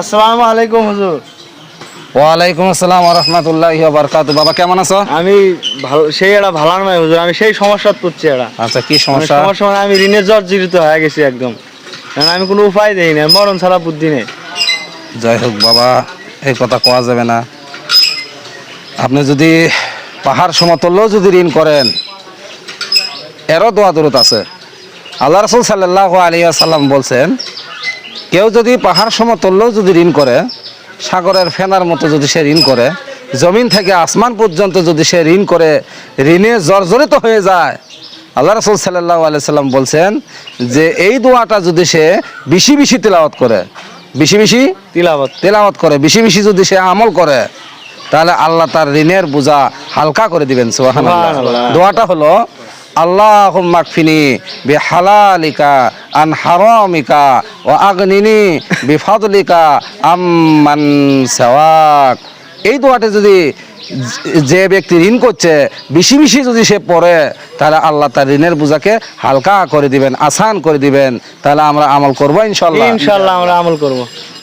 আসসালামু আলাইকুম হুজুর। ওয়ালাইকুম আসসালাম রহমতুল্লাহ বারকাত বাবা কেমন আছো? আমি ভালো সেই একটা ভালো নয় হুজুর আমি সেই সমস্যা পড়ছি এটা আচ্ছা কি মানে সমস্যা? সমস্যা মানে আমি ঋণের জর্জরিত হয়ে গেছি একদম। কারণ আমি কোনো উপায় দেই না মরণ ছাড়া বুদ্ধি নেই। যাই হোক বাবা এই কথা কোয়া যাবে না। আপনি যদি পাহাড় সমতলেও যদি ঋণ করেন এরও দোয়া দূরত আছে। আল্লাহ রসুল সাল্লাহ আলী সাল্লাম বলছেন কেউ যদি পাহাড় সমতলেও যদি ঋণ করে সাগরের ফেনার মতো যদি সে ঋণ করে জমিন থেকে আসমান পর্যন্ত যদি সে ঋণ করে ঋণে জর্জরিত হয়ে যায়। আল্লাহ রসুল সাল্লাহ আলি সাল্লাম বলছেন যে এই দোয়াটা যদি সে বেশি বেশি তেলাওয়াত করে বেশি বেশি তিলাবত তেলাওয়াত করে বেশি বেশি যদি সে আমল করে তাহলে আল্লাহ তার ঋণের বোঝা হালকা করে দিবেন সুবহানাল্লাহ। দোয়াটা হলো আল্লাহ মাকফিনি বি হালালিকা আন হারামিকা ও আগনিনি বিফাদলিকা আম্মান সাওয়াক। এই দোয়াটা যদি যে- ব্যক্তি ঋণ করছে, বেশি বেশি যদি সে পড়ে, তাহলে আল্লাহ তার ঋণের বোঝাকে হালকা করে দিবেন, আসান করে দিবেন। তাহলে আমরা আমল করব ইনশাল্লাহ ইনশাল্লাহ আমরা আমল করব।